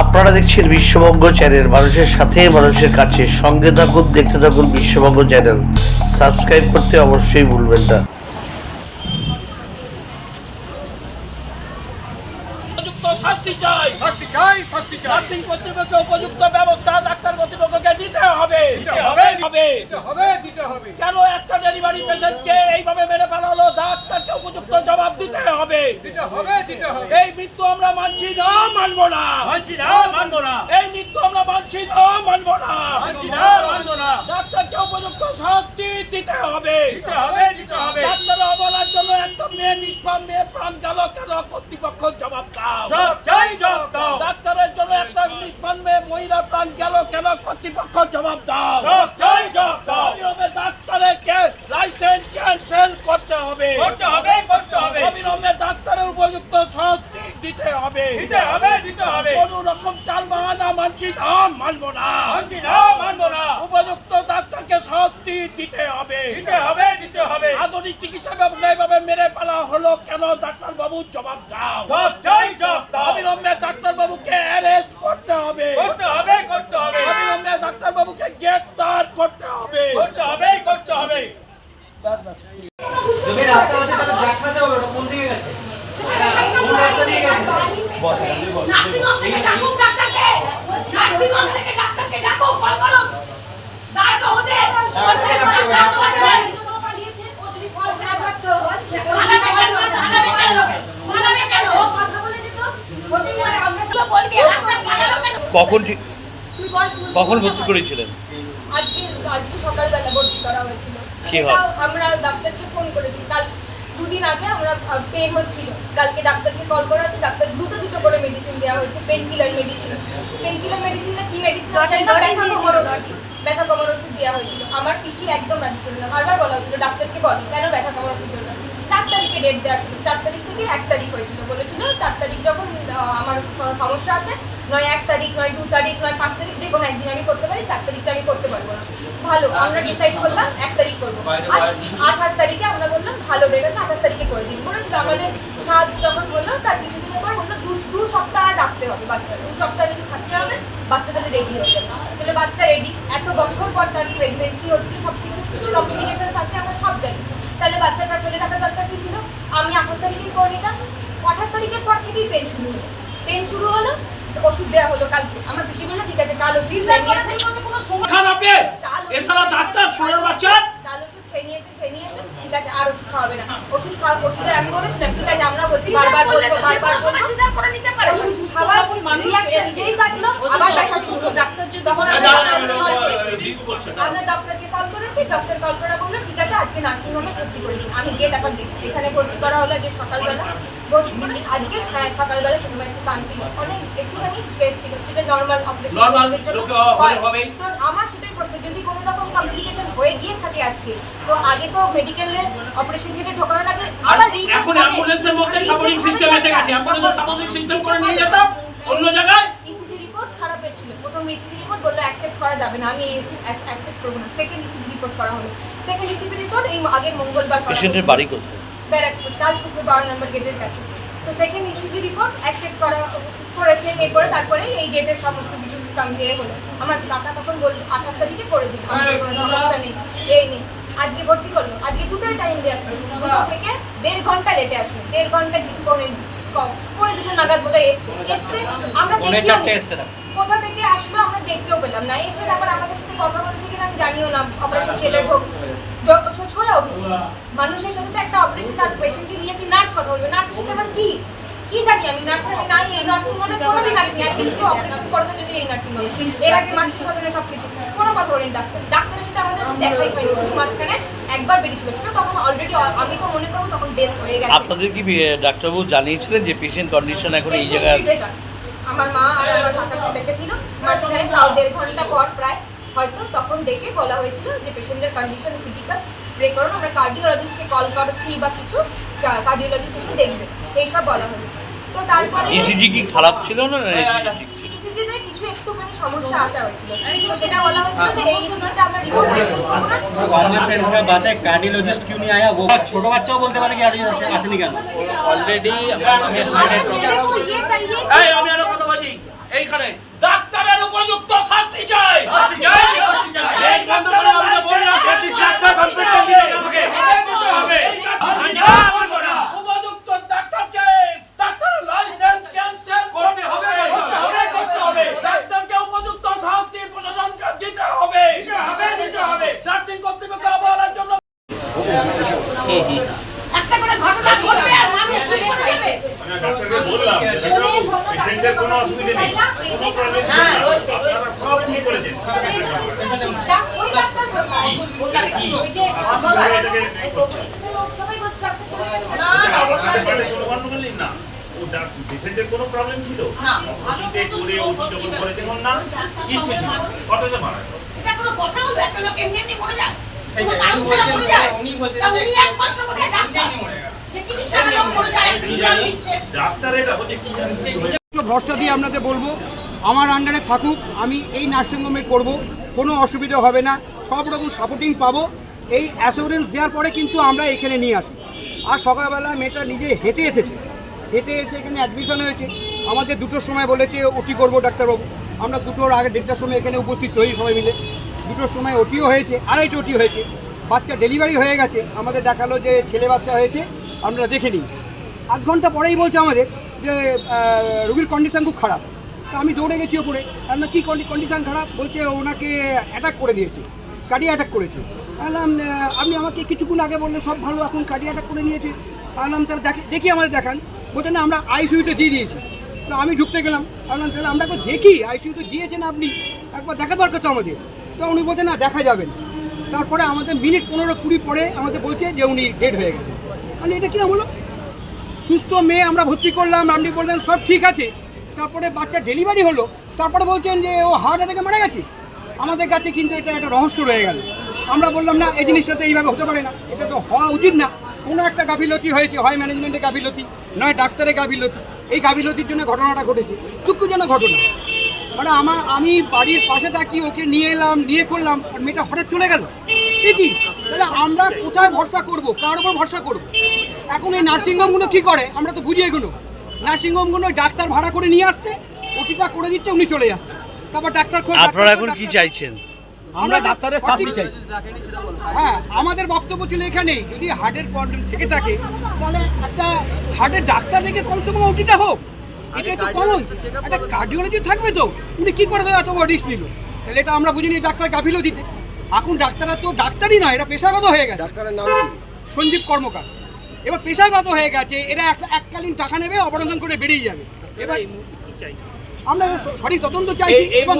আপনারা দেখছেন বিশ্ববঙ্গ চ্যানেল মানুষের সাথে মানুষের কাছে। সঙ্গে থাকুন দেখতে থাকুন বিশ্ববঙ্গ চ্যানেল। সাবস্ক্রাইব করতে অবশ্যই ভুলবেন না। শাস্তি চাই। শাস্তি চাই শাস্তি চাই। নার্সিং কর্তৃপক্ষকে উপযুক্ত ব্যবস্থা ডাক্তার কর্তৃপক্ষকে দিতে হবে। দিতে হবে হবে। দিতে হবে কেন একটা ডেলিভারি পেশেন্টকে এইভাবে মেরে ফেলা হলো ডাক্তারকে উপযুক্ত জবাব দিতে হবে। দিতে হবে দিতে হবে। এই মৃত্যু আমরা মানছি না মানবো না। মানছি না মানবো না। এই মৃত্যু আমরা মানছি না মানবো না। মানছি না মানবো না। ডাক্তারকে উপযুক্ত শাস্তি দিতে হবে। দিতে হবে দিতে হবে। ডাক্তার অবলার জন্য একটা মেয়ে নিষ্পাপ মেয়ে প্রাণ গেল কেন? কর্তৃপক্ষ জবাব দাও। চাই জব দাও। ডাক্তারের জন্য একটা নিষ্পাপ মেয়ে মহিলা প্রাণ গেল কেন? কর্তৃপক্ষ জবাব দাও। চাই জব দাও। ডাক্তারের লাইসেন্স ক্যান্সেল করতে হবে। করতে হবে করতে হবে অবিলম্বে ডাক্তারের উপযুক্ত শাস্তি দিতে হবে দিতে হবে। কোন রকম চাল বাহানা মানছি না মানবো না। মানছি না মানবো না। উপযুক্ত ডাক্তারকে শাস্তি দিতে হবে। দিতে হবে দিতে হবে। আধুনিক চিকিৎসা ব্যবস্থা এভাবে মেরে ফেলা হলো কেন? ডাক্তার বাবু জবাব দাও। জব চাই জব দাও। অবিলম্বে ডাক্তার বাবুকে অ্যারেস্ট করতে হবে। করতে হবে করতে হবে। অবিলম্বে ডাক্তার বাবুকে গ্রেফতার করতে হবে। করতে হবে করতে হবে। যদি রাস্তা আছে তাহলে দেখাতে হবে ওটা কোন দিকে গেছে কোন রাস্তা দিয়ে গেছে নার্সিংহোম থেকে ডাকুক ডাক্তারকে নার্সিংহোম থেকে ডাক্তারকে ডাকুক কল তো কখন ঠিক কখন ভর্তি করেছিলেন? আজকে আজকে সকালবেলা ভর্তি করা হয়েছিল। কি হয়? আমরা ডাক্তারকে ফোন করেছি। কাল দুদিন আগে আমরা পেন হচ্ছিল। কালকে ডাক্তারকে কল করা হয়েছে ডাক্তার দুটো দুটো করে মেডিসিন দেওয়া হয়েছে pain killer medicine pain killer মেডিসিনটা কি মেডিসিন ব্যথা কমার ওষুধ। ব্যথা কমার ওষুধ দেওয়া হয়েছিল। আমার পিসি একদম রাজি ছিল না। বারবার বলা হচ্ছিল ডাক্তারকে বলো কেন ব্যথা কমার ওষুধ দরকার তারিখে ডেট দেওয়া ছিল চার তারিখ থেকে এক তারিখ হয়েছিল বলেছিল চার তারিখ যখন আমার সমস্যা আছে নয় এক তারিখ নয় দু তারিখ নয় পাঁচ তারিখ যে কোনো একদিন আমি করতে পারি চার তারিখটা আমি করতে পারব না। ভালো আমরা ডিসাইড করলাম এক তারিখ করব। আঠাশ তারিখে আমরা বললাম ভালো ডেট আছে আঠাশ তারিখে করে দিন। বলেছিল আমাদের সাত যখন বলল তার কিছুদিনের পর বলল দু দু সপ্তাহ রাখতে হবে বাচ্চা। দু সপ্তাহ যদি থাকতে হবে বাচ্চা তাহলে রেডি হয়ে যাবে। তাহলে বাচ্চা রেডি এত বছর পর তার প্রেগনেন্সি হচ্ছে সব কিছু কমপ্লিকেশন আছে আমরা সব জানি। তাহলে বাচ্চাটা চলে থাকা দরকার কি ছিল? আমি আঠাশ তারিখেই করে নিতাম। আঠাশ তারিখের পর থেকেই পেন শুরু হলো। পেন শুরু হলো ওষুধ দেওয়া হলো কালকে। আমার পিসি বলল ঠিক আছে কাল ওষুধ কোনো সময় খান আপনি। এছাড়া ডাক্তার ছোড়ার বাচ্চা। কাল ওষুধ খেয়ে নিয়েছে খেয়ে নিয়েছে। ঠিক আছে আর ওষুধ খাওয়াবে না। ওষুধ খাওয়া ওষুধে আমি বলেছিলাম ঠিক আছে আমরা বলছি বারবার বলব বারবার বলব ওষুধ খাওয়ার মানুষ যেই কাটলো আবার ব্যথা শুরু হলো ডাক্তার যে তখন আমরা আমরা ডক্টরকে কল করেছি ডক্টর কল করে বলল ঠিক আছে আজকে নার্সিংহোমে ভর্তি করে দিন আমি গিয়ে তারপর দেখি এখানে ভর্তি করা হলো যে সকালবেলা ভর্তি করে আজকে হ্যাঁ সকালবেলা একটু কাঁদছিল অনেক একটুখানি স্ট্রেস ছিল সেটা নর্মাল অপারেশন। তো আমার সেটাই প্রশ্ন যদি কোনো রকম কমপ্লিকেশন হয়ে গিয়ে থাকে আজকে তো আগে তো মেডিকেলে অপারেশন থিয়েটারে ঢোকানোর আগে আবার recheck এখন অ্যাম্বুলেন্সের মধ্যে সাপোর্টিং সিস্টেম এসে গেছে। সাপোর্টিং সিস্টেম করে নিয়ে যেতাম অন্য জায়গায়। ইসিজি রিপোর্ট খারাপ এসেছিল। প্রথম ইসিজি রিপোর্ট বলল অ্যাকসেপ্ট করা যাবে না। আমি অ্যাকসেপ্ট করব না। সেকেন্ড ইসিজি রিপোর্ট করা হলো। সেকেন্ড ইসিজি রিপোর্ট এই আগের মঙ্গলবার করা পেশেন্টের বাড়ি কোথায়? ব্যারাকপুর চালপুকুর বারো নম্বর গেটের কাছে। তো সেকেন্ড ইসিজি রিপোর্ট অ্যাকসেপ্ট করা করেছে এরপরে তারপরে এই ডেটের সমস্ত কিছু কাম দিয়ে হলো আমার কাকা তখন বলল আঠাশ তারিখে করে সমস্যা নেই এই নেই আজকে ভর্তি করল। আজকে দুটোই টাইম দেওয়া ছিল। দুটো থেকে দেড় ঘণ্টা লেটে আসলো। দেড় ঘণ্টা পরে পরে দুটো নাগাদ বোধহয় এসছে। এসছে আমরা না। কোথা থেকে আসলো আমরা দেখতেও পেলাম না। এসে তারপর আমাদের সাথে কথা বলেছে কিনা আমি জানিও না। অপারেশন থিয়েটার হোক। ছড়াও মানুষের সাথে তো একটা অপারেশন তার পেশেন্টকে নিয়েছি নার্স কথা বলবে। নার্সের সাথে আমার কি? কি জানি আমি নার্স আমি নাই এই নার্সিং হোমে কোনোদিন আসিনি। আজকে শুধু অপারেশন করতে যদি এই নার্সিং হোমে এর আগে মানসিক স্বজনে সব কিছু কোনো কথা বলেন ডাক্তার ডাক্তারের সাথে আমাদের দেখাই শুধু মাঝখানে একবার বেরিয়েছিল তখন অলরেডি আমি তো মনে করব তখন ডেথ হয়ে গেছে। আপনাদের কি ডাক্তারবাবু জানিয়েছিলেন যে পেশেন্ট কন্ডিশন এখন এই জায়গায়? আমার মা আর আমার কাকাকে ডেকেছিল মাঝখানে তাও দেড় ঘণ্টা পর প্রায় হয়তো তখন ডেকে বলা হয়েছিল যে পেশেন্টের কন্ডিশন ক্রিটিক্যাল প্রে করুন আমরা কার্ডিওলজিস্টকে কল করছি বা কিছু কার্ডিওলজিস্ট এসে দেখবে এইসব বলা হয়েছে তো তারপরে ইসিজি কি খারাপ ছিল না না ECG ঠিক ছিল ইসিজিতে কিছু একটুখানি সমস্যা আসা হয়েছিল তো সেটা বলা হয়েছিল যে এই ইসিজিটা আমরা রিপোর্ট कॉमन सेंस का बात है कार्डियोलॉजिस्ट क्यों नहीं आया वो छोटा बच्चा बोलते पारे कि कार्डियोलॉजिस्ट আসেনি কেন অলরেডি ये चाहिए এই আমি একটা কথা বলছি এইখানে শাস্তি চাই। শাস্তি চাই শাস্তি চাই? এই বন্ধ করে আমি তো বললাম 35 লাখ টাকা কমপ্লিট দিতে আমাকে দিতে হবে। উপযুক্ত ডাক্তার করতে করতে হবে করতে জন্য দিতে চাই না, পেটে কামড়- হ্যাঁ, রয়েছে, রয়েছে। সব ঠিক করেছেন ডাক- ওই ডাক্তার বলব। ওই যে আপনারা এটাকে এই করছেন। সবাই বলছে ডাক্তার চলে যাবে। না, না, অবশ্যই ডাক্তার চলবে। কোনো গন্ডগোল নেই না ও পেশেন্টের কোনো প্রবলেম ছিল না। অতীতে করে ওটি যখন করেছে তখন না ছিল কততে মারা এটা কোনো কথা হলো? একটা লোক এমনি এমনি মরে যায়? কোনো কারণ ছাড়া মরে যায়? উনি বলছেন উনি একমাত্র ডাক্তার। ভরসা দিয়ে আপনাদের বলব, আমার আন্ডারে থাকুক, আমি এই নার্সিংহোমে করব, কোনো অসুবিধা হবে না, সব রকম সাপোর্টিং পাবো। এই অ্যাসুরেন্স দেওয়ার পরে কিন্তু আমরা এখানে নিয়ে আসি। আর সকালবেলা মেয়েটা নিজে হেঁটে এসেছে। হেঁটে এসে এখানে অ্যাডমিশন হয়েছে। আমাদের দুটোর সময় বলেছে ওটি করব ডাক্তারবাবু? আমরা দুটোর আগে দেড়টার সময় এখানে উপস্থিত হই সবাই মিলে। দুটোর সময় ওটিও হয়েছে, আড়াইটে ওটি হয়েছে। বাচ্চা ডেলিভারি হয়ে গেছে। আমাদের দেখাল যে ছেলে বাচ্চা হয়েছে। আমরা দেখে নিই। আধ ঘণ্টা পরেই বলছে আমাদের যে রোগীর কন্ডিশন খুব খারাপ। তা আমি দৌড়ে গেছি ওপরে। না কি কন্ডিশান খারাপ? বলছে, ওনাকে অ্যাটাক করে দিয়েছে। কার্ডিয়া অ্যাটাক করেছে। বললাম আপনি আমাকে কিছুক্ষণ আগে বললে সব ভালো, এখন কার্ডিয়া অ্যাটাক করে নিয়েছে। বললাম, তাহলে দেখে, দেখি আমাদের দেখান। বলতে না, আমরা আইসিইউতে দিয়ে দিয়েছি। তো আমি ঢুকতে গেলাম। বললাম, তাহলে আমরা একবার দেখি আইসিইউতে দিয়েছেন আপনি? একবার দেখা দরকার তো আমাদের। তো উনি বলছেন না, দেখা যাবে না। তারপরে আমাদের মিনিট পনেরো কুড়ি পরে আমাদের বলছে যে উনি ডেড হয়ে গেছে। মানে এটা কিরম হলো? সুস্থ মেয়ে আমরা ভর্তি করলাম, আপনি বললেন সব ঠিক আছে। তারপরে বাচ্চা ডেলিভারি হলো। তারপরে বলছেন যে ও হার্ট অ্যাটাকে মারা গেছে? আমাদের কাছে কিন্তু এটা একটা রহস্য রয়ে গেল। আমরা বললাম, না, এই জিনিসটা তো এইভাবে হতে পারে না। এটা তো হওয়া উচিত না। কোনো একটা গাফিলতি হয়েছে, হয় ম্যানেজমেন্টে গাফিলতি, নয় ডাক্তারের গাফিলতি। এই গাফিলতির জন্য ঘটনাটা ঘটেছে। দুঃখজনক ঘটনা। মানে আমার, আমি বাড়ির পাশে থাকি, ওকে নিয়ে এলাম, নিয়ে করলাম, আর মেয়েটা হঠাৎ চলে গেল। ঠিকই তাহলে আমরা কোথায় ভরসা করব? কার উপর ভরসা করব? এখন এই নার্সিংহোমগুলো কি করে? আমরা তো বুঝি এগুলো। নার্সিংহোমগুলো ডাক্তার ভাড়া করে নিয়ে আসছে ওটিটা করে দিচ্ছে উনি চলে যাচ্ছে। তারপর ডাক্তার খোঁজ আপনারা এখন কি চাইছেন? আমরা ডাক্তারের শাস্তি চাই হ্যাঁ আমাদের বক্তব্য ছিল এখানেই। যদি হার্টের প্রবলেম থেকে থাকে তাহলে একটা হার্টের ডাক্তার দেখে কমসে কম ওটিটা হোক। এটা তো কমন একটা কার্ডিওলজি থাকবে তো? উনি কি করে দেয় এত বড় রিস্ক নিল? তাহলে এটা আমরা বুঝিনি ডাক্তার কাফিলও দিতে এখন ডাক্তাররা তো ডাক্তারই না এটা পেশাগত হয়ে গেছে। ডাক্তারের নাম সঞ্জীব কর্মকার। এবার পেশাগত হয়ে গেছে এরা একটা এককালীন টাকা নেবে অপারেশন করে বেরিয়ে যাবে। এবার আমরা সঠিক তদন্ত চাইছি এবং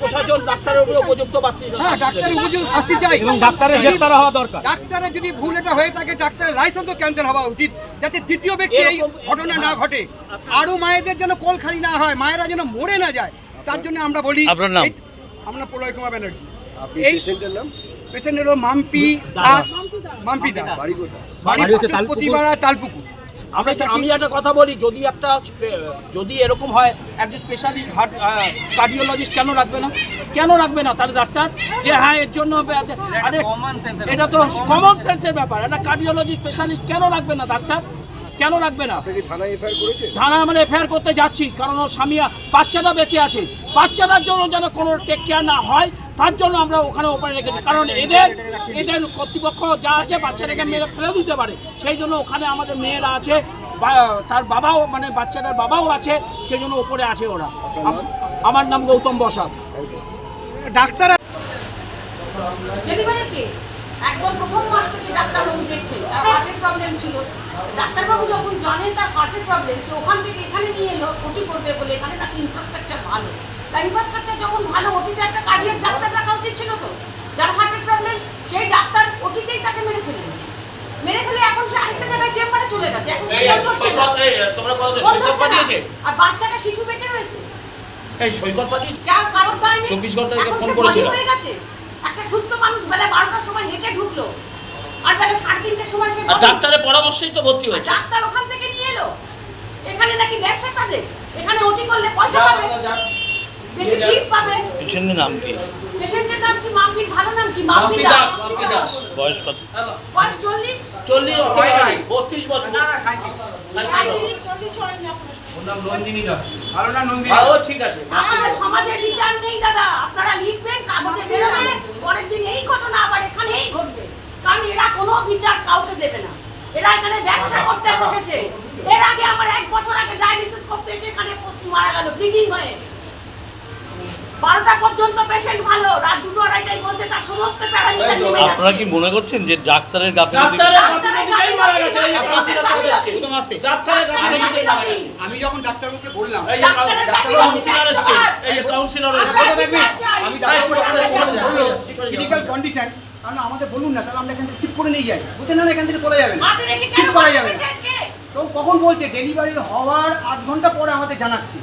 প্রশাসন ডাক্তারের উপরে উপযুক্ত হ্যাঁ ডাক্তারের উপযুক্ত শাস্তি চাই। এবং ডাক্তারের গ্রেপ্তার হওয়া দরকার। ডাক্তারের যদি ভুল এটা হয়ে থাকে ডাক্তারের লাইসেন্সও ক্যান্সেল হওয়া উচিত যাতে তৃতীয় ব্যক্তি এই ঘটনা না ঘটে। আরও মায়েদের যেন কোল খালি না হয় মায়েরা যেন মরে না যায় তার জন্য আমরা বলি আপনার নাম? আমরা প্রলয় কুমার ব্যানার্জি। এই পেশেন্টের নাম? পেশেন্টের হলো মাম্পি দাস। মাম্পি দাস। বাড়ি বাড়ি হচ্ছে প্রতিপাড়া তালপুকুর। আমরা আমি একটা কথা বলি যদি একটা যদি এরকম হয় একজন স্পেশালিস্ট হার্ট কার্ডিওলজিস্ট কেন রাখবে না? কেন রাখবে না তাহলে ডাক্তার? যে হ্যাঁ এর জন্য আরে এটা তো কমন সেন্সের ব্যাপার। একটা কার্ডিওলজি স্পেশালিস্ট কেন রাখবে না ডাক্তার? কেন রাখবে না? থানা আমরা এফআইআর করতে যাচ্ছি কারণ ওর স্বামী বাচ্চারা বেঁচে আছে। বাচ্চাটার জন্য যেন কোনো টেক কেয়ার না হয় তার জন্য আমরা ওখানে ওপরে রেখেছি। কারণ এদের এদের কর্তৃপক্ষ যা আছে বাচ্চাটাকে মেরে ফেলেও দিতে পারে। সেই জন্য ওখানে আমাদের মেয়েরা আছে তার বাবাও মানে বাচ্চাটার বাবাও আছে সেই জন্য ওপরে আছে ওরা। আমার নাম Goutam Basak. Doctor delivery case একদম প্রথম মাস থেকে ডাক্তারবাবু দেখছে তার হার্টের প্রবলেম ছিল। ডাক্তারবাবু যখন জানেন তার হার্টের প্রবলেম সে ওখান থেকে এখানে নিয়ে এলো ওটি করবে বলে এখানে তার ইনফ্রাস্ট্রাকচার ভালো। তার ইনফ্রাস্ট্রাকচার যখন ভালো ওটিতে একটা কার্ডিয়াক ডাক্তার রাখা উচিত ছিল তো যার হার্টের প্রবলেম সেই ডাক্তার ওটিতেই তাকে মেরে ফেললেন মেরে ফেলে এখন সে আরেকটা জায়গায় চেম্বারে গেছে। এখন সে এই ফোন করছে না। সৈকত এই তোমরা বলো তো, ফোন সৈকত করছে না। পাঠিয়েছে? আর বাচ্চাটা শিশু বেঁচে রয়েছে। এই সৈকত পাঠিয়েছে কার- কারোর দায় নেই। 24 ঘণ্টা আগে এখন ফোন করেছিল। হয়ে গেছে। একটা সুস্থ মানুষ বেলা বারোটার সময় হেঁটে ঢুকলো। আর বেলা সাড়ে তিনটের সময় সে ডাক্তারের পরামর্শেই তো ভর্তি হয়েছে। ডাক্তার ওখান থেকে নিয়ে এলো। এখানে নাকি ব্যবসা তাদের এখানে ওটি করলে পয়সা পাবে। বেশি ফিস পাবে। পেশেন্টের নাম কি পেশেন্টের নাম কি? মাম্পির ভালো মাম্পি দাস বয়স কত? বয়স চল্লিশ? চল্লিশ বত্রিশ বছর। সাঁইত্রিশ। চল্লিশ হয় না। ও ঠিক আছে। আমাদের সমাজে বিচার নেই দাদা। আপনারা লিখবেন কাগজে বেরোবে। পরের দিন এই ঘটনা আবার এখানেই ঘটবে। কারণ এরা কোনো বিচার কাউকে দেবে না। এরা এখানে ব্যবসা করতে বসেছে। এর আগে আমার এক বছর আগে ডায়ালিসিস করতে এসে এখানে মারা গেল ব্লিডিং হয়ে। বারোটা পর্যন্ত পেশেন্ট ভালো রাত দুটো আড়াইটায় বলছে তার সমস্ত প্যারামিটার নেমে আপনারা কি মনে করছেন যে ডাক্তারের গাফিলতি ডাক্তারের গাফিলতিতেই মারা গেছে? এই যে কাউন্সিলর এসছে প্রথম আসছে। ডাক্তারের গাফিলতিতেই মারা গেছে? আমি যখন ডাক্তারবাবুকে বললাম এই যে কাউন্সিলর এসছে এই যে কাউন্সিলর এসছে। আমি ক্রিটিক্যাল কন্ডিশন আমরা আমাদের বলুন না তাহলে আমরা এখান থেকে শিফট করে নিয়ে যাই। না এখান থেকে তোলা যাবে শিফট করা যাবে না। তো কখন বলছে ডেলিভারি হওয়ার আধ ঘণ্টা পরে আমাদের জানাচ্ছি।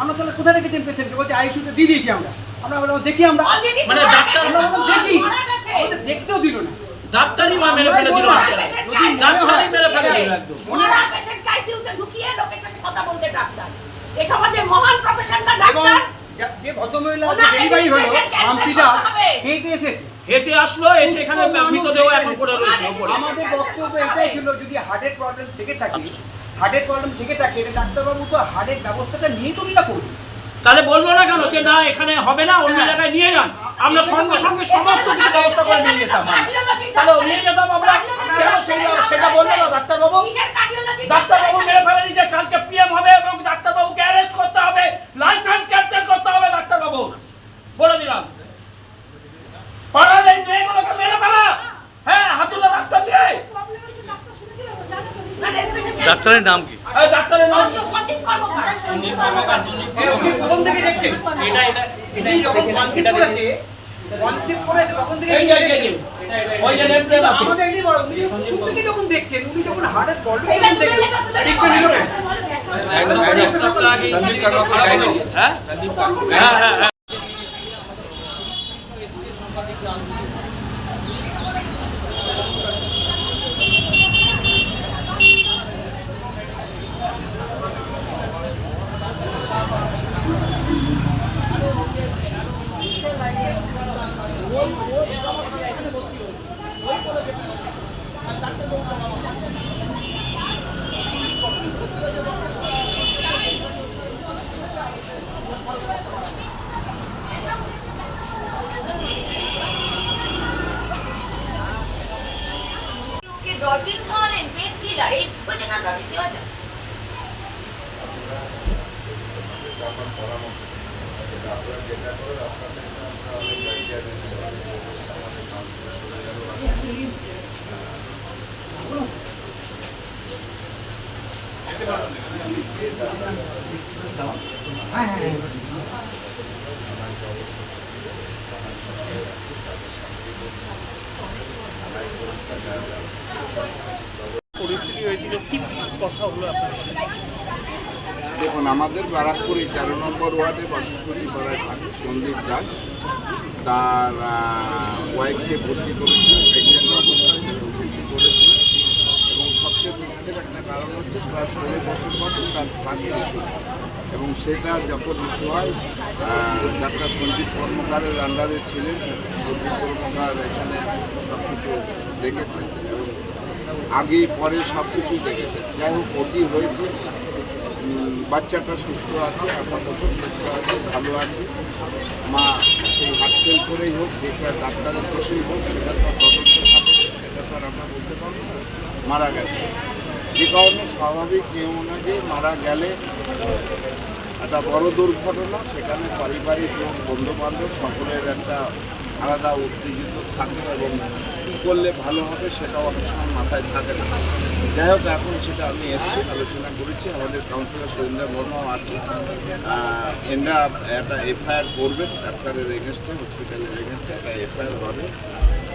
আমরা তাহলে কোথায় রেখেছেন পেশেন্টকে বলছে আইসিউতে দিয়ে দিয়েছি আমরা। আমরা বললাম দেখি আমরা। মানে ডাক্তার- আমরা বললাম দেখি। আমাদের দেখতেও দিল না। ডাক্তারই মা মেরে ফেলে দিল বাচ্চারা। ডাক্তারই মেরে ফেলে দিল। একদম মরা পেশেন্ট আইসিইউতে ঢুকিয়ে লোকের সাথে কথা বলতে ডাক্তার। এই সমাজে মহান প্রফেশনটা এবং ডাক্তার? যে ভদ্রমহিলা ডেলিভারি হলো মাম্পিদা। হেঁটে এসেছে? হেঁটে আসলো এসে এখানে মৃতদেহ এখন পড়ে রয়েছে আমাদের বক্তব্য এটাই ছিল যদি হার্টের প্রবলেম থেকে থাকে হার্টের প্রবলেম থেকে থাকে এটা ডাক্তারবাবু তো হার্টের ব্যবস্থাটা নিয়ে তো না করবে। তাহলে বলব না কেন যে না এখানে হবে না অন্য জায়গায় নিয়ে যান। আমরা সঙ্গে সঙ্গে সমস্ত কিছু ব্যবস্থা করে নিয়ে যেতাম তাহলে নিয়ে যেতাম আমরা। কেন সেটা বলল না ডাক্তারবাবু? ডাক্তারবাবু মেরে ফেলে দিয়েছে কালকে পিএম হবে এবং ডাক্তারবাবুকে অ্যারেস্ট করতে হবে। লাইসেন্স ক্যান্সেল করতে হবে ডাক্তারবাবু। বলে দিলাম। পাড়ার এই মেয়েগুলোকে মেরে ফেলা। হ্যাঁ হাতুলা ডাক্তার দিয়ে। ডাক্তারের নাম কি? এই ডাক্তারের নাম সন্দীপ কর্মকার হ্যাঁ, উনি প্রথম থেকে দেখছেন এটা যখন কনসেপ্ট করেছে কনসেপ্ট করেছে তখন থেকে এই এই এই ওই যে নেম আছে আমাদের এমনি বড় উনি প্রথম যখন দেখছেন উনি যখন হার্টের প্রবলেম রিক্সা নিল কেন? ওকে আমার পরামর্শ যেটা আপনারা যেটা করেন, আপনাদের আমরা অনেক আইডিয়া আমাদের পরিস্থিতি হয়েছিল, কি কথা হলো আপনার দেখুন, আমাদের ব্যারাকপুরে তেরো নম্বর ওয়ার্ডে বসতি পাড়ায় থাকে সন্দীপ দাস। তার ওয়াইফকে ভর্তি করেছিল প্রেগনেন্ট অবস্থায় ভর্তি করেছিল এবং সবচেয়ে দুঃখের একটা কারণ হচ্ছে প্রায় ষোলো বছর মতো তার ফার্স্ট ইস্যু এবং সেটা যখন ইস্যু হয় ডাক্তার সঞ্জীব কর্মকারের আন্ডারে ছিলেন সঞ্জীব কর্মকার এখানে সব কিছু দেখেছেন। এবং আগে পরে সব কিছুই দেখেছেন। যাই হোক ওটি হয়েছে। বাচ্চাটা সুস্থ আছে, আপাতত সুস্থ আছে, ভালো আছে। মা সেই হার্ট ফেল করেই হোক, যেটা ডাক্তারের দোষেই হোক, সেটা তো তদন্ত সেটা তো আর আমরা বলতে পারব না। মারা গেছে। যে কারণে স্বাভাবিক নিয়ম অনুযায়ী মারা গেলে একটা বড় দুর্ঘটনা, সেখানে পারিবারিক লোক বন্ধু বান্ধব সকলের একটা আলাদা উত্তেজিত থাকে এবং কী করলে ভালো হবে সেটা অনেক সময় মাথায় থাকে না। যাই হোক, এখন সেটা আমি এসেছি, আলোচনা করেছি। আমাদের কাউন্সিলর সুরেন্দ্র বর্মাও আছে। এনরা একটা এফআইআর করবেন, ডাক্তারের এগেনস্টে হসপিটালের এগেনস্টে একটা এফআইআর হবে।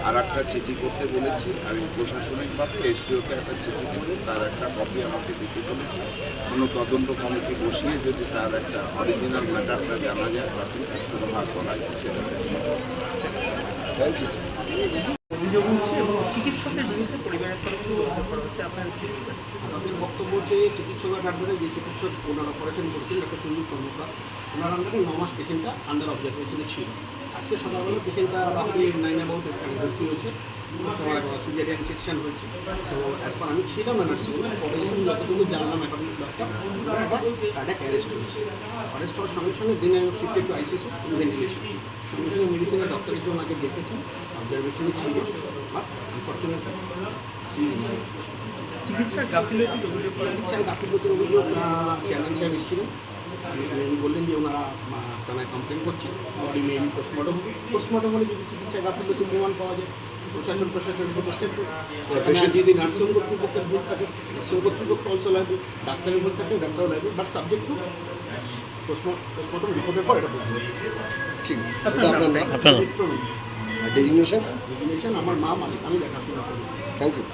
আর একটা চিঠি করতে বলেছি। আমি প্রশাসনিকভাবে এসডিওকে একটা চিঠি করে, তার একটা কপি আমাকে দিতে বলেছি। কোনো তদন্ত কমিটি বসিয়ে যদি তার একটা অরিজিনাল ম্যাটারটা জানা যায় বা সুরাহা করা যায় সেটা অভিযোগ হচ্ছে এবং চিকিৎসকের বিরুদ্ধে পরিবারের তরফ অভিযোগ করা হচ্ছে। আপনার বক্তব্য হচ্ছে চিকিৎসকের আন্ডারে যে চিকিৎসক ওনার অপারেশন করতেন ডক্টর সঞ্জীব কর্মকার, ওনার আন্ডারে ন মাস পেশেন্টটা আন্ডার অবজারভেশনে ছিল। আজকে সকালবেলা পেশেন্টটা রাফলি নাইন অ্যাবাউট এখানে ভর্তি হয়েছে। তোমার সিজারিয়ান সেকশন হয়েছে। তো অ্যাজ পার আমি ছিলাম না নার্সিংহোমে পরে এসে যতটুকু জানলাম এখন ডক্টর কার্ডাক অ্যারেস্ট হয়েছে অ্যারেস্ট হওয়ার সঙ্গে সঙ্গে দিনে শিফটেড টু আইসিসু ভেন্টিলেশন সঙ্গে সঙ্গে মেডিসিনের ডক্টর এসে ওনাকে দেখেছেন অবজারভেশনে ছিল বাট আনফর্চুনেটলি সি ইজ চিকিৎসার গাফিলতির অভিযোগ চিকিৎসার গাফিলতির অভিযোগ চেয়ারম্যান সাহেব এসেছিলেন। উনি বললেন যে ওনারা থানায় কমপ্লেন করছে। বডি মেবি পোস্টমর্টম পোস্টমর্টম হলে যদি চিকিৎসা গাফিলতি প্রমাণ পাওয়া যায় প্রশাসন প্রশাসনের উপর স্টেপ যদি নার্সিং কর্তৃপক্ষের ভুল থাকে। নার্সিং কর্তৃপক্ষ অলসো লাগবে ডাক্তারের ভুল থাকে ডাক্তারও লাগবে বাট সাবজেক্ট টু পোস্টমর্টম রিপোর্টের পর এটা ঠিক। নাম? আপনার নাম? নাম? ডেজিগনেশন আমার মা মালিক আমি দেখাশোনা করি থ্যাংক ইউ